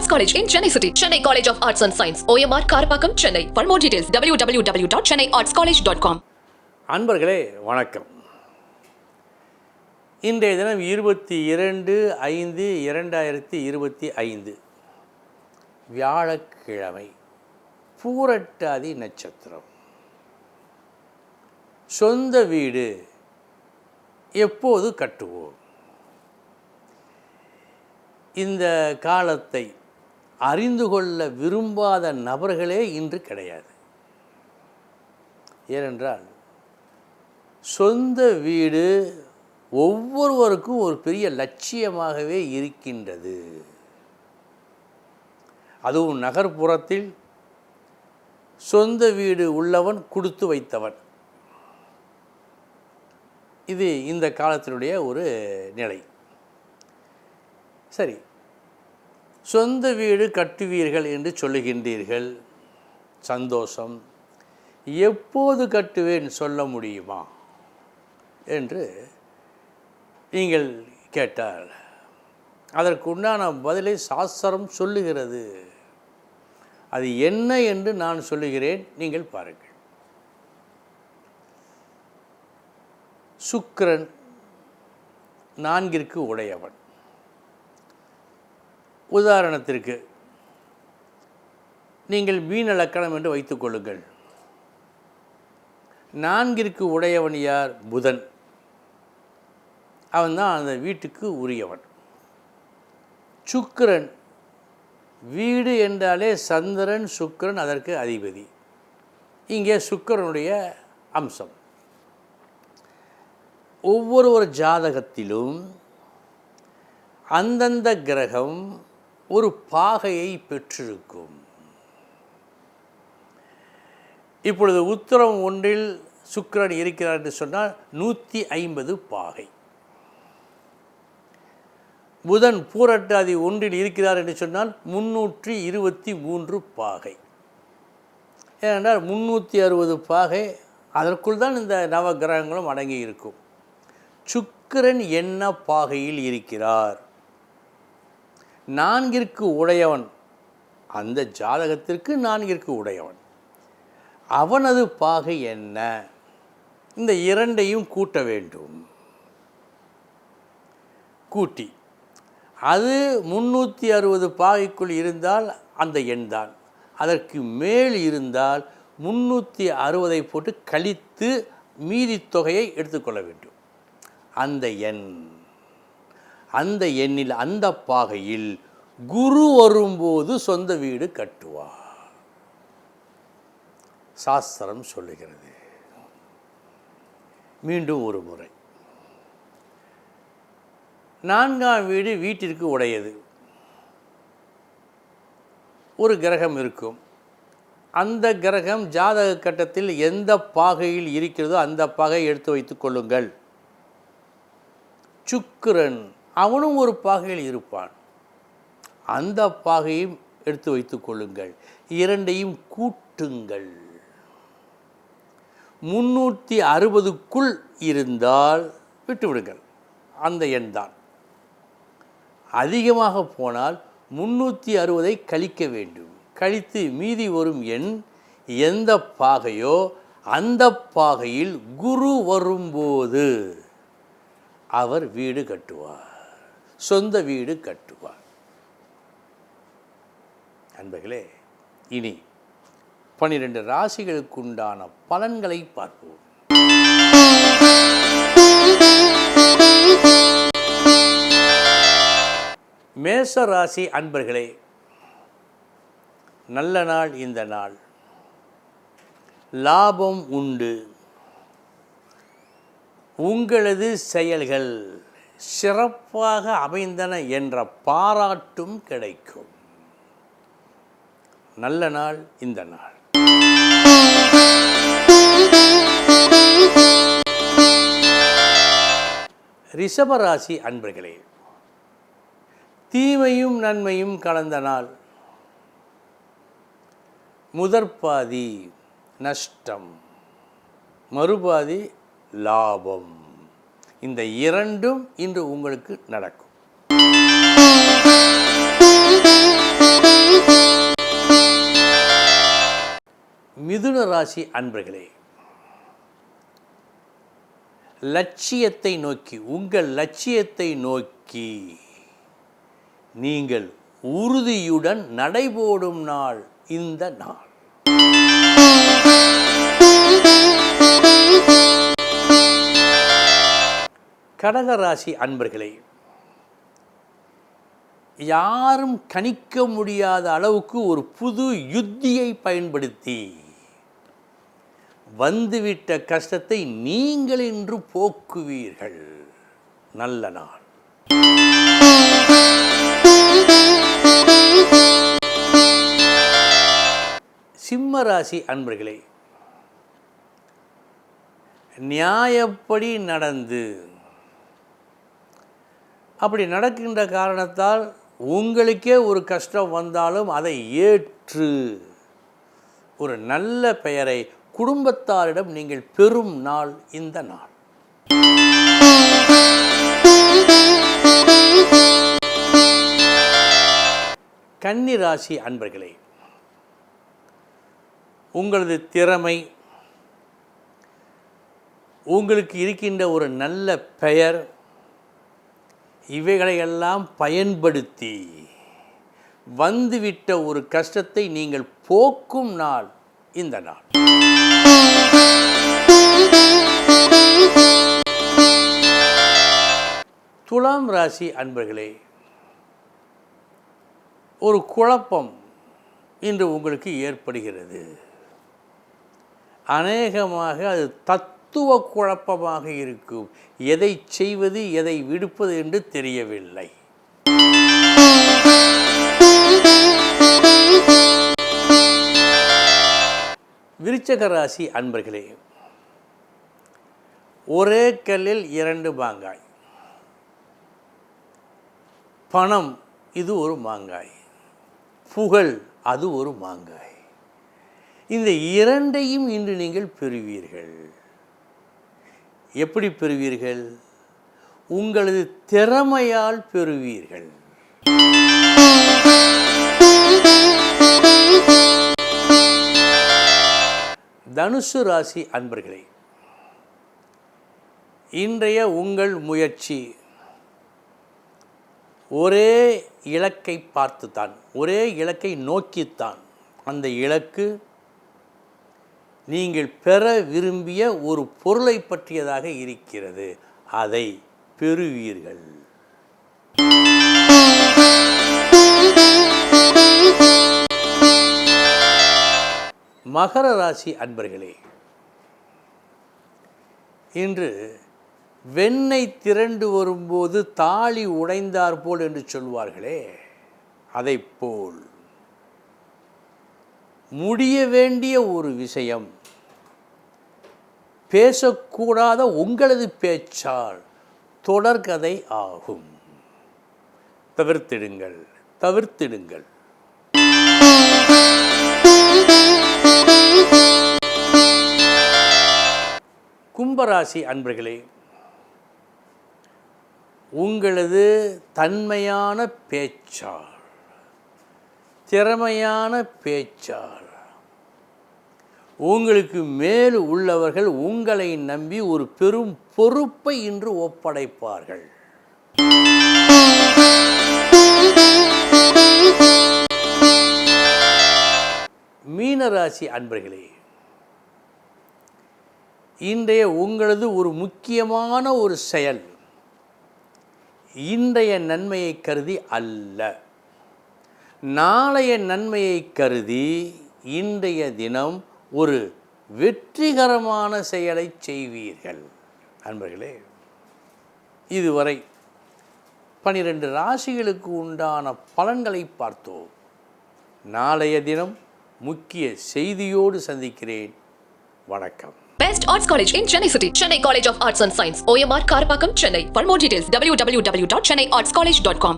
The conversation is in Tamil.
Arts college in Chennai city Chennai college of arts and science OMR Karapakkam Chennai for more details W W W dot Chennai arts college dot com அன்பர்களே வணக்கம் இன்றைய தினம் இருபத்தி இரண்டு ஐந்து இரண்டாயிரத்தி இருபத்தி ஐந்து வியாழக்கிழமை பூரட்டாதி நட்சத்திரம் சொந்த வீடு எப்போது கட்டுவோம் இந்த காலத்தை அறிந்து கொள்ள விரும்பாத நபர்களே இன்று கிடையாது. ஏனென்றால் சொந்த வீடு ஒவ்வொருவருக்கும் ஒரு பெரிய லட்சியமாகவே இருக்கின்றது. அதுவும் நகர்ப்புறத்தில் சொந்த வீடு உள்ளவன் கொடுத்து வைத்தவன். இது இந்த காலத்தினுடைய ஒரு நிலை. சரி சொந்த வீடு கட்டுவீர்கள் என்று சொல்லுகின்றீர்கள். சந்தோஷம். எப்போது கட்டுவேன் சொல்ல முடியுமா? என்று நீங்கள் கேட்டால் அதற்குண்டான பதிலை சாஸ்திரம் சொல்லுகிறது. அது என்ன என்று நான் சொல்லுகிறேன் நீங்கள் பாருங்கள். சுக்கிரன் நான்கிற்கு உடையவன். உதாரணத்திற்கு நீங்கள் மீன் இலக்கணம் என்று வைத்துக்கொள்ளுங்கள் நான்கிற்கு உடையவன் யார்? புதன். அவன்தான் அந்த வீட்டுக்கு உரியவன். சுக்கிரன். வீடு என்றாலே சந்திரன் சுக்கிரன் அதற்கு அதிபதி. இங்கே சுக்கிரனுடைய அம்சம். ஒவ்வொரு ஜாதகத்திலும் அந்தந்த கிரகம் ஒரு பாகையை பெற்றிருக்கும். இப்பொழுது உத்தரம் ஒன்றில் சுக்கிரன் இருக்கிறார் என்று சொன்னால் நூற்றி ஐம்பது பாகை. புதன் பூரட்டாதி ஒன்றில் இருக்கிறார் என்று சொன்னால் முன்னூற்றி இருபத்தி மூன்று பாகை. ஏனென்றால் முன்னூற்றி அறுபது பாகை அதற்குள் தான் இந்த நவகிரகங்களும் அடங்கி இருக்கும். சுக்கிரன் என்ன பாகையில் இருக்கிறார்? நான்கிற்கு உடையவன். அந்த ஜாதகத்திற்கு நான்கிற்கு உடையவன். அவனது பாகை என்ன? இந்த இரண்டையும் கூட்ட வேண்டும். கூட்டி. அது முன்னூற்றி அறுபது பாகைக்குள் இருந்தால் அந்த எண் தான். அதற்கு மேல் இருந்தால் முன்னூற்றி அறுபதை போட்டு கழித்து மீதி தொகையை எடுத்துக்கொள்ள வேண்டும். அந்த எண். அந்த எண்ணில் அந்த பாகையில் குரு வரும்போது சொந்த வீடு கட்டுவார். சாஸ்திரம் சொல்லுகிறது. மீண்டும் ஒரு முறை. நான்காம் வீடு வீட்டிற்கு உடையது. ஒரு கிரகம் இருக்கும். அந்த கிரகம் ஜாதக கட்டத்தில் எந்த பாகையில் இருக்கிறதோ அந்த பாகை எடுத்து வைத்துக் கொள்ளுங்கள். சுக்கிரன் அவனும் ஒரு பாகையில் இருப்பான். அந்த பாகையும் எடுத்து வைத்துக் கொள்ளுங்கள். இரண்டையும் கூட்டுங்கள். முன்னூற்றி அறுபதுக்குள் இருந்தால் விட்டுவிடுங்கள். அந்த எண் தான் அதிகமாக போனால் முன்னூற்றி அறுபதை கழிக்க வேண்டும். கழித்து மீதி வரும் எண் எந்த பாகையோ அந்த பாகையில் குரு வரும்போது அவர் வீடு கட்டுவார். சொந்த வீடு கட்டுவார். அன்பர்களே இனி பன்னிரெண்டு ராசிகளுக்குண்டான பலன்களை பார்ப்போம். மேச ராசி அன்பர்களே நல்ல நாள் இந்த நாள். லாபம் உண்டு. உங்களது செயல்கள் சிறப்பாக அமைந்தன என்ற பாராட்டும் கிடைக்கும். நல்ல நாள் இந்த நாள். ரிஷபராசி அன்பர்களே தீமையும் நன்மையும் கலந்த நாள். முதற்பாதி நஷ்டம் மறுபாதி லாபம். இந்த இரண்டும் இன்று உங்களுக்கு நடக்கும். மிதுன ராசி அன்பர்களே லட்சியத்தை நோக்கி உங்கள் லட்சியத்தை நோக்கி நீங்கள் உறுதியுடன் நடைபோடும் நாள் இந்த நாள். கடகராசி அன்பர்களே யாரும் கணிக்க முடியாத அளவுக்கு ஒரு புது யுத்தியை பயன்படுத்தி வந்துவிட்ட கஷ்டத்தை நீங்கள் இன்று போக்குவீர்கள். நல்ல நாள். சிம்ம ராசி அன்பர்களே நியாயப்படி நடந்து அப்படி நடக்கின்ற காரணத்தால் உங்களுக்கே ஒரு கஷ்டம் வந்தாலும் அதை ஏற்று. ஒரு நல்ல பெயரை குடும்பத்தாரிடம் நீங்கள் பெறும் நாள் இந்த நாள். கன்னி ராசி அன்பர்களே உங்களது திறமை உங்களுக்கு இருக்கின்ற ஒரு நல்ல பெயர் இவைகளையெல்லாம் பயன்படுத்தி வந்துவிட்ட ஒரு கஷ்டத்தை நீங்கள் போக்கும் நாள் இந்த நாள். துலாம் ராசி அன்பர்களே ஒரு குழப்பம் இன்று உங்களுக்கு ஏற்படுகிறது. அநேகமாக அது தத் தத்துவ குழப்பமாக இருக்கும். எதை செய்வது எதை விடுப்பது என்று தெரியவில்லை. விருச்சக ராசி அன்பர்களே ஒரே கல்லில் இரண்டு மாங்காய். பணம் இது ஒரு மாங்காய். புகழ் அது ஒரு மாங்காய். இந்த இரண்டையும் இன்று நீங்கள் பெறுவீர்கள். எப்படி பெறுவீர்கள்? உங்களது திறமையால் பெறுவீர்கள். தனுசு ராசி அன்பர்களே இன்றைய உங்கள் முயற்சி ஒரே இலக்கை பார்த்துத்தான் ஒரே இலக்கை நோக்கித்தான். அந்த இலக்கு நீங்கள் பெற விரும்பிய ஒரு பொருளை பற்றியதாக இருக்கிறது. அதை பெறுவீர்கள். மகர ராசி அன்பர்களே இன்று வெண்ணெய் திரண்டு வரும்போது தாலி உடைந்தார் போல் என்று சொல்வார்களே அதைப்போல். முடிய வேண்டிய ஒரு விஷயம் பேசக்கூடாத உங்களது பேச்சால் தொடர்கதை ஆகும். தவிர்த்திடுங்கள் தவிர்த்திடுங்கள். கும்பராசி அன்பர்களே உங்களது தன்மையான பேச்சால் திறமையான பேச்சால் உங்களுக்கு மேல் உள்ளவர்கள் உங்களை நம்பி ஒரு பெரும் பொறுப்பை இன்று ஒப்படைப்பார்கள். மீனராசி அன்பர்களே இன்றைய உங்களது ஒரு முக்கியமான ஒரு செயல் இன்றைய நன்மையை கருதி அல்ல. நாளைய நன்மையை கருதி இன்றைய தினம் ஒரு வெற்றிகரமான செயலை செய்வீர்கள் அன்பர்களே இதுவரை பனிரெண்டு ராசிகளுக்கு உண்டான பலன்களை பார்த்தோம் நாளைய தினம் முக்கிய செய்தியோடு சந்திக்கிறேன் வணக்கம் Best Arts College in Chennai City. Chennai College of Arts and Science. OMR Karapakam, Chennai. For more details, www.chennaiartscollege.com.